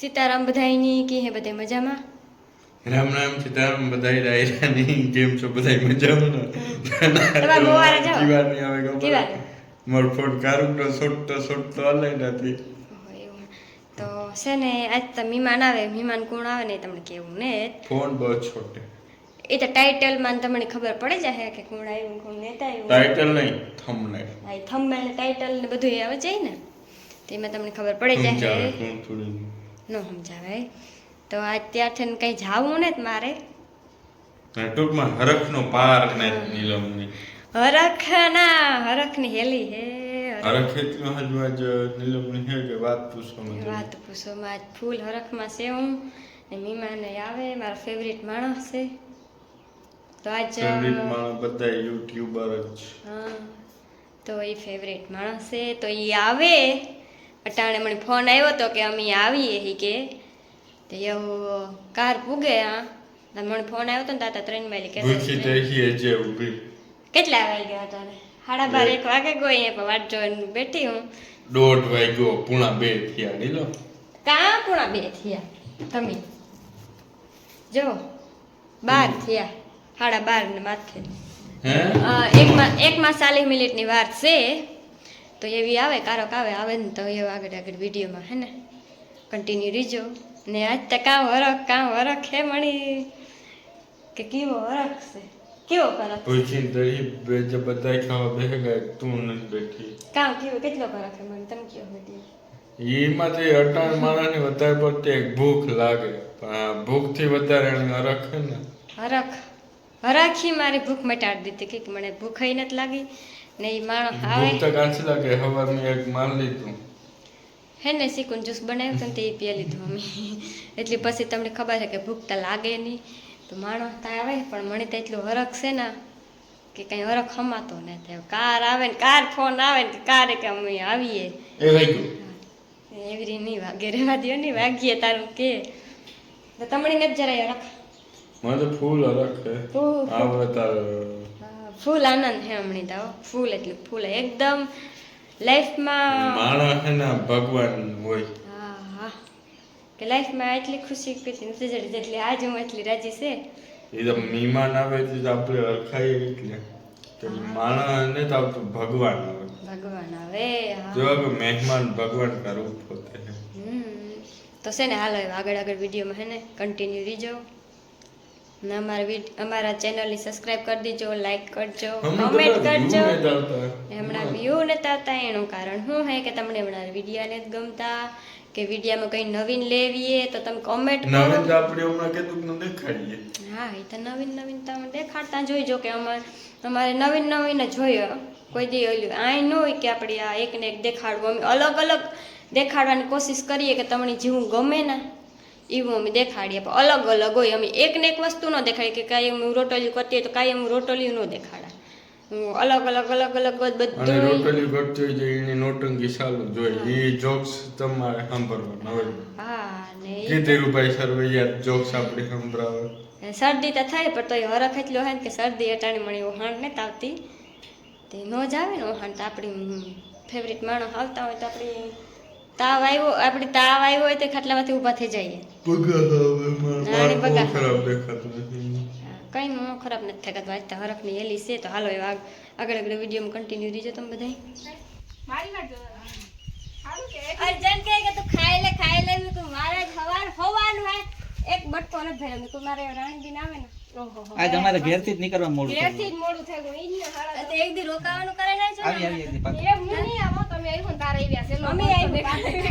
સીતારામ બધાયની કે હે બધે મજામાં? રામ રામ સીતારામ બધાય ડાયરાની કેમ છો બધાય મજામાં? તમારે મોવારે જાઓ. જીવાની આવે ખબર. મારો ફોન કારુંટો સોટતો સોટતો હલે નથી. તો છે ને આજ તો મહેમાન આવે. મહેમાન કોણ આવે ને તમને કેવું ને? ફોન બહુ છોટે. એ તો ટાઇટલમાં તમને ખબર પડી જાય કે કોણ આવ્યું કોણ નેતા આવ્યું. ટાઇટલ નહીં થંબનેલ હા થંબનેલ ને ટાઇટલ ને બધું એ આવે જાય ને? તેમાં તમને ખબર પડી જાય ન સમજાવે તો આ ત્યારથી ને કંઈ જાવું ને મારે? ટૂંકમાં હરખનો પાર ને નીલમની. હરખ ના હરખની હેલી હે હરખ. એટલું હજુ આજ નીલમની હે કે વાત પૂછો વાત પૂછો માં આજ ફૂલ હરખમાં છે હું. ને મહેમાન આવે મારો ફેવરિટ માણસ છે. તો આજ ફેવરિટ માણસ બધા યુટ્યુબર જ. હા. તો એ ફેવરેટ માણસ છે. તો એ આવે. અટાણે મને ફોન આવ્યો હતો કે અમે આવીએ હી કે. તે એવું કાર પૂગે હા. મને ફોન આવ્યો હતો ને તાતા ત્રણ વાગે કે કેટલા વાગ્યા હતા સાડા બાર એક વાગે ગઈ પણ વાટ જોઈને બેઠી હું. દોઢ વાગ્યો પૂણા બે થયા નીલો. કાં પૂણા બે થયા? તમે? જો બાર થયા. સાડા બાર ને માથે. એક અ, એકમાં એકમાં ચાલીસ મિનિટની વાર છે. તો એવી આવે કારક આવે આવે ને તો એવો આગળ આગળ વિડીયોમાં હે ને? કન્ટિન્યુ રીજો. ને આજ તો કાં વરખ કાં વરખ હે મણી. કે કેવો વરખ છે? કેવો વરખ પૂછી દરી બે જે બધા ખાવા બેહે ગયા તું નથી બેઠી. કાં કેવો કેટલો વરખ હે મને તમે કયો વીડિયો એમાંથી અટાણ મારાની વધારે પડતી એક ભૂખ લાગે. ભૂખથી વધારે એને અરખ છે ને. હરખ. હરખી મારી ભૂખ મટાડી દીધી. કે મને ભૂખ નથી લાગી. ને એ માણસ આવે તો કાંચી લાગે હવારમાં એક માલ લીધું હે ને સિકુન જ્યુસ બનાવ્યું હતું ને તે પી લીધું અમે એટલે પછી તમને ખબર છે કે ભૂખ તો લાગે નહીં તો માણસ તો આવે પણ મને તો એટલું હરખ છે ને કે કંઈ હરખ હમાતો નથી કાર આવે ને કાર ફોન આવે ને કાર કે અમે આવીએ એ વાગ્યું એવી રીતે નહીં વાગે રેવા દો નહીં વાગીએ તારું કે તો તમને નથી જરાય હરખ મને તો ફૂલ હરખ છે ફૂલ. આવે તારે ફૂલ આનંદ હે હમણી તો. ફૂલ એટલે ફૂલ. એકદમ લાઈફમાં માણસ છે ને ભગવાન હોય. હા હા. કે લાઈફમાં એટલી ખુશી પીતી નથી જડી જેટલી આજ હું એટલી રાજી છે. એ તો મહેમાન આવે તો આપણે અરખાઈએ એટલે. તો માણસ ને તો ભગવાન આવે ભગવાન આવે જો મહેમાન ભગવાન કા રૂપ હોતે હે તો છે ને હાલો આગળ આગળ વિડીયોમાં હે ને કન્ટિન્યુ રીજો. ને અમારા અમારા ચેનલની સબસ્ક્રાઇબ કરી દીજો લાઈક કરજો કોમેન્ટ કરજો. હમણાં વ્યૂ નતા આવતા એનું કારણ શું હે કે તમને હમણાં વિડીયા નથી ગમતા કે વિડીયામાં કંઈ નવીન લેવીએ તો તમે કોમેન્ટ કરો. નવીન આપણે હમણાં કીધું ન દેખાડીએ. હા એ તો નવીન નવીન તમે દેખાડતા જોઈજો કે અમારે અમારે નવીન નવીન જોયો જોઈએ કોઈ દી ઓલું આય ન હોય કે આપણે આ એક ને એક દેખાડવું. અમે અલગ અલગ દેખાડવાની કોશિશ કરીએ કે તમને જીવું ગમે ને. એવું અમે દેખાડીએ. પણ અલગ અલગ હોય. અમે એક ને એક વસ્તુ ન દેખાડીએ કે કાંઈ હું રોટલી કરતી હોય તો કાંઈ હું રોટલી ન દેખાડા. અલગ અલગ અલગ અલગ બધું રોટલી કરતી હોય એની નોટંકી ચાલુ જોઈએ એ જોક્સ તમારે સાંભળવાના હોય. હા ને ઈ ભાઈ સરવૈયા જોક્સ આપણે સંભળાવે. શરદી તો થાય પણ તોય હરખ એટલો હોય કે શરદી અટાણી મળી ઓહાણ ને આવતી. તે ન જ આવે ને ઓહાણ તો આપણી ફેવરિટ માણસ આવતા હોય તો આપણી તાવ આવ્યો આપણે તાવ આવ્યો હોય તો ખાટલામાંથી ઊભા થઈ જઈએ. કઈ મોં ખરાબ નથી થતા આજ તો હરખની હેલી છે તો હાલો એવા આગળ આગળ વિડીયોમાં કન્ટિન્યુ રહીજો તમે બધા મારી વાત જો. સારું કે? એક- અર્જન કહે કે તું ખાઈ લે ખાઈ લે મેં કહ્યું મારે હવાર હોવાનું હે એક બટકો નથી મેં કહ્યું મારે રાણીબીન આવે ને ઓહો હો. આજ અમારે જ નીકળવા મોડું ઘેરથી જ મોડું થઈ ગયું. ઈ ને હાડા તો એક દી રોકાવાનું કરે નહીં છો આવી આવી એકદી પાછી એ હું નહીં આવો, તમે આવી હું તારે આવ્યા છે. અમે આવી.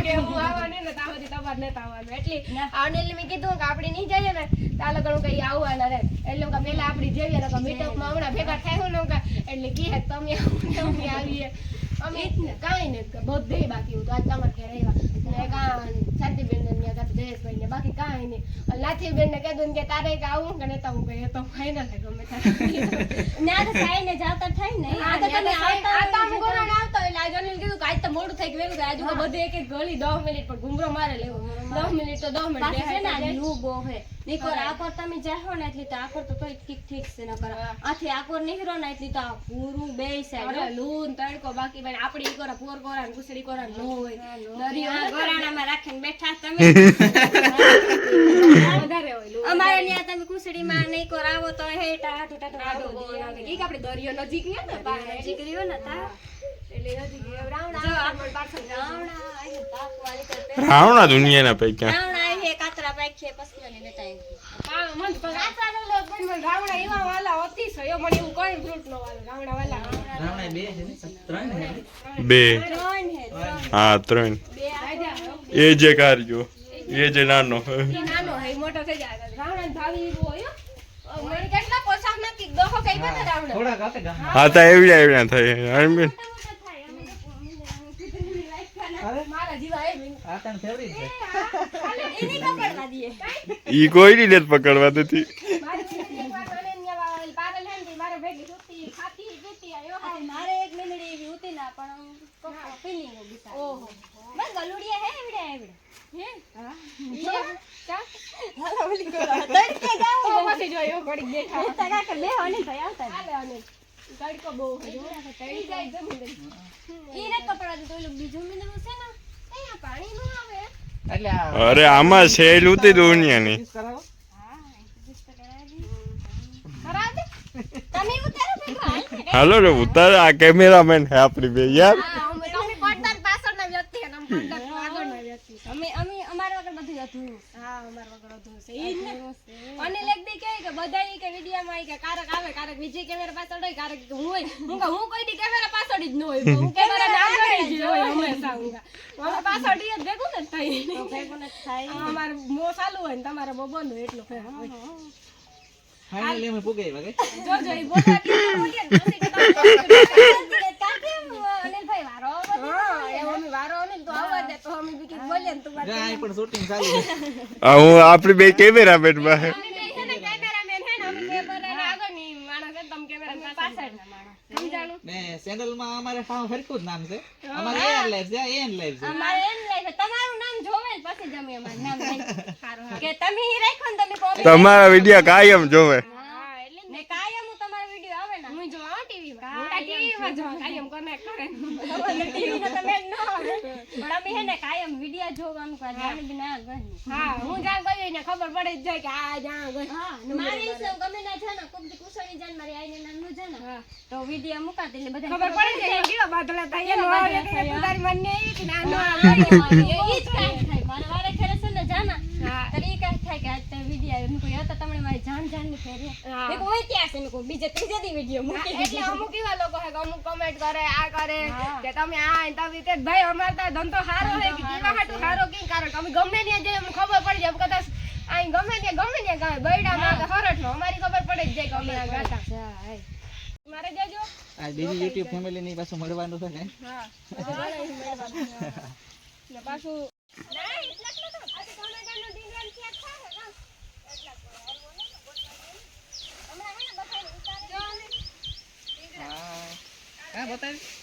કે હું આવવાની ને ત્યાં સુધી તમારે નહોતું આવવાનું. એટલે આવને એટલે મેં કીધું કે આપણે નહીં જઈએ ને તાલે આ કઈ આવવાના રહે. એટલે કે પેલા આપડી આપણે જઈએ ને મીટઅપમાં હમણાં ભેગા થાય ને હું કહું, એટલે કહે તમે આવું ને અમે આવીએ અમે કાઈ ને બધે બાકી હતું આજ તમારે ઘરે આવ્યા ને કાં શાંતિબેન ને ત્યાં કાં જયેશભાઈ ને બાકી કાંઈ નહીં. લાઠીબેન ને કીધું કે તારે કે આવું કે નતા હું કહે તો ફાઇનલ ગમે ના તો ખાઈને જાતા થાય ને. આ તો તમે આવતા આ તો. આમ ગોરાણ આવતા એટલે આજે અનિલ કીધું કે આજ તો મોડું થઈ ગયું. વહેલું આજુ બધે એક એક ગળી દસ મિનિટ પર ઘૂમરો મારે લેવો. દસ મિનિટ તો દસ મિનિટ છે ને લૂ બહુ હે. નીકોર આકોર તમે જાહો ને એટલી તો આકોર તો તોય ઠીક ઠીક છે આથી આકોર નીકળો ને એટલી તો આ પૂરું બે સાઈડ લૂન તડકો બાકી આપડી કોરા પોર કોરા ને કોરા નો હોય. દરિયો ગોરાણામાં રાખીને બેઠા તમે. અમારે ત્યાં તમે કુસડીમાં નહીં કો રાવો તો ટાટું કે આપણે દરિયો નજીક ને ને બહાર નજીક રહ્યો ને તા. રાવણ દુનિયાના પૈકી. કાતરા પસંદ લેતા તો એવા વાલા અતિશય. એ મને એવું કોઈ fruit નો વાલો. રાવણા વાલા. બે છે ને? ત્રણ ને? બે. ત્રણ હે ત્રણ. હા ત્રણ. એ જે કાર્યો. એ જે નાનો. નાનો હે, મોટો થઈ જાય. રાવણ ભાવી એવું હોય મને કેટલા પોશાક નથી દોહો કઈ રાવણા. હા. તા થાય. ઈ ની નથી પકડવા દેતી. મારી એક એવી ઉતી ના પણ. ઓહો. બસ હે એવડા એવડા. હે? ઈ એમ? ચા? તડકે જાઓ. તો પછી જો એવું ઘડીક દેખાય. તા બે હોની ભાઈ આવતા હાલે અને તડકો બહુ છે જો. જાય જમીન જ. કપડા તો ઓલું બીજું મીંદડું છે ને અહીંયા પાણી નો આવે અરે આમાં સેલ ઉતી દુનિયાની kiss કરાવો ખરાબ? તમે ઉતારો ભેગો હાલ. હાલો રે ઉતાર આ કેમેરામેન હે આપણી બે યાર હા, અમે- તમે પડદાર પાછળના વ્યક્તિ અને અમે પડદાર આગળના વ્યક્તિ. અમે અમે અમારા વગર બધું અધૂરું હા, અમાર વગર અધૂરું છે. ઈ જ ને. અનિલ એક દી કહે કે બધા ઈ કે વિડીયામાં ઈ કે કારક આવે કારક વિજય કેમેરા પાછળ હોય કારક કે હું હોય હું કે હું કોઈ દી કેમેરા પાછળ જ ન હોય હું કેમેરા આગળ જ હોય હંમેશા હું કે. પાછળ જ ભેગું ને થઈ ભેગું નથી થાય અમારે મો ચાલુ હોય ને તમારે બહુ બંધ હોય એટલો ફેર હોય. ફાઇનલી અમે પુગાઈ વાગે ઈ કેટલા વાગે ને પછી કે તમે કાકે અનિલભાઈ વારો બધું હા, એ અમે વારો અનિલ તો આવવા દે તો અમે બી કંઈક બોલીએ ને તો બાદ પણ શૂટિંગ ચાલુ આ હું આપણી બે કેમેરામેનમાં. હે. અમે બે છે ને કેમેરામેન હે ને અમે કેમેરાના આગળની માણસ છે ને તમે કેમેરાની પાછળના માણસ. સમજાણું? ને ચેનલમાં અમારે સાવ હરખું જ નામ છે. અમારે એન લાઈફ છે એન લાઈફ છે. અમારે એમ લાગે તમારું નામ જોવે પછી જ અમારું નામ કે તમે રાખો ને તમે તમારા વિડિયો કાયમ જોવે હા, એટલે જ ને કાયમ હું તમારો વિડિયો આવે ને હું જોઉં TV માં. જોઉં, કાયમ connect કરે. ટીવી તો તમે ન પણ અમે હે ને કાયમ વિડિયો જોવાનું કા જાણ બી ના ગઈ હા, હું જાણ ગઈ ને ખબર પડે જ જાય કે આ જ્યાં ગઈ. હા મારી સમ ગમે ના છે ને કોક દી કુશળી જાન મારી આઈને છે ને હા. તો વિડિયો મુકાતી એટલે બધા ખબર પડે જાય કેવા બાદલા થાય. એનો તારી મન ને એવી કે ના, ના, આવે એ જ કાંઈ થાય મારે વારે ખેરે છે ને જાના હા. ત્યારે ઈ કાંઈ થાય કે આજ તે વિડિયો આવ્યો. મેં કહ્યું તમને મારી જાન જાનની ફેરી હા. હોય ત્યાં છે? મેં બીજે ત્રીજે દી વિડિયો મૂકી એટલે અમુક એવા લોકો હે અમુક કમેન્ટ કરે આ કરે કે તમે આ ને તમે ભાઈ અમારે તો ધંધો સારો હે કે કેવા હાટુ સારો કી કારણ કે અમે ગમે ત્યાં જઈએ અમને ખબર પડી જાય. કદાચ અહીં ગમે ત્યાં ગમે ત્યાં ગાય બૈડામાં કે હરઠમાં અમારી ખબર પડે જ જાય કે અમે ગાતા. મારે જજો આ બીજી યુટ્યુબ ફેમિલી ની પાછું મળવાનું છે ને. હા. પાછું ના એટલા જ નતો. આ તો ટમેટાનું ડીંગણ ચેક થાય ને, એટલા જ કરો. હરવો નતો બતાવ્યો. હમણાં હે ને બતાવ્યું, ઉતારે. હા હા બતાવી.